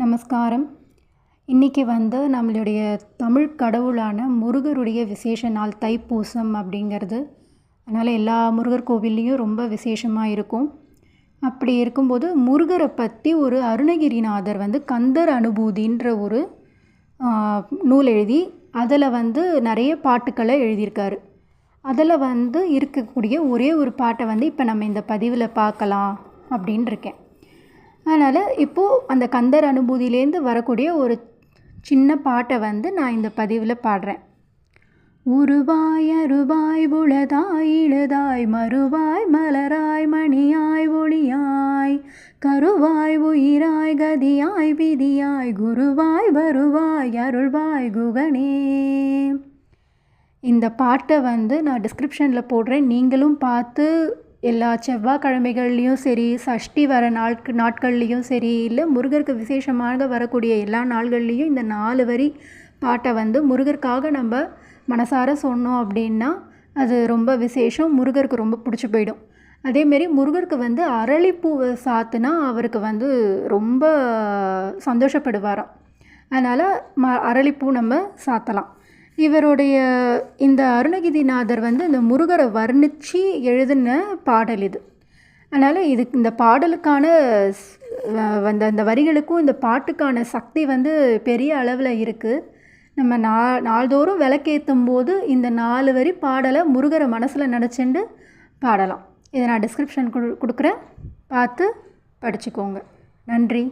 நமஸ்காரம். இன்றைக்கி வந்து நம்மளுடைய தமிழ் கடவுளான முருகருடைய விசேஷ நாள் தைப்பூசம் அப்படிங்கிறது. அதனால் எல்லா முருகர் கோவில்லையும் ரொம்ப விசேஷமாக இருக்கும். அப்படி இருக்கும்போது முருகரை பற்றி ஒரு அருணகிரிநாதர் வந்து கந்தர் அனுபூதின்ற ஒரு நூல் எழுதி அதில் வந்து நிறைய பாட்டுக்களை எழுதியிருக்காரு. அதில் வந்து இருக்கக்கூடிய ஒரே ஒரு பாட்டை வந்து இப்போ நம்ம இந்த பதிவில் பார்க்கலாம் அப்படின்னு இருக்கேன் அதனால் இப்போது அந்த கந்தர் அனுபூதியிலேருந்து வரக்கூடிய ஒரு சின்ன பாட்டை வந்து நான் இந்த பதிவில் பாடுறேன். உருவாய் அருவாய் உளதாய் இழுதாய் மறுவாய் மலராய் மணியாய் ஒளியாய் கருவாய் உயிராய் கதியாய் விதியாய் குருவாய் வருவாய் அருள்வாய் குகனே. இந்த பாட்டை வந்து நான் டிஸ்கிரிப்ஷனில் போடுறேன். நீங்களும் பார்த்து எல்லா செவ்வாய்க்கிழமைகள்லேயும் சரி சஷ்டி வர நாட்கு நாட்கள்லேயும் சரி இல்லை முருகருக்கு விசேஷமாக வரக்கூடிய எல்லா நாள்கள்லேயும் இந்த நாலு வரி பாட்டை வந்து முருகருக்காக நம்ம மனசார சொன்னோம் அப்படின்னா அது ரொம்ப விசேஷம் முருகருக்கு ரொம்ப பிடிச்சி போயிடும். அதேமாரி முருகருக்கு வந்து அரளிப்பூவை சாத்துனா அவருக்கு வந்து ரொம்ப சந்தோஷப்படுவாராம். அதனால் ம அரளிப்பூ நம்ம சாத்தலாம். இவருடைய இந்த அருணகிரிநாதர் வந்து இந்த முருகரை வர்ணித்து எழுதின பாடல் இது. அதனால் இதுக்கு இந்த பாடலுக்கான அந்த அந்த வரிகளுக்கும் இந்த பாட்டுக்கான சக்தி வந்து பெரிய அளவில் இருக்குது நம்ம நா நாள்தோறும் விளக்கேற்றும் போது இந்த நாலு வரி பாடலை முருகரை மனசில் நினச்சிண்டு பாடலாம். இதை நான் டிஸ்கிரிப்ஷன் கொடு கொடுக்குறேன். பார்த்து படிச்சுக்கோங்க. நன்றி.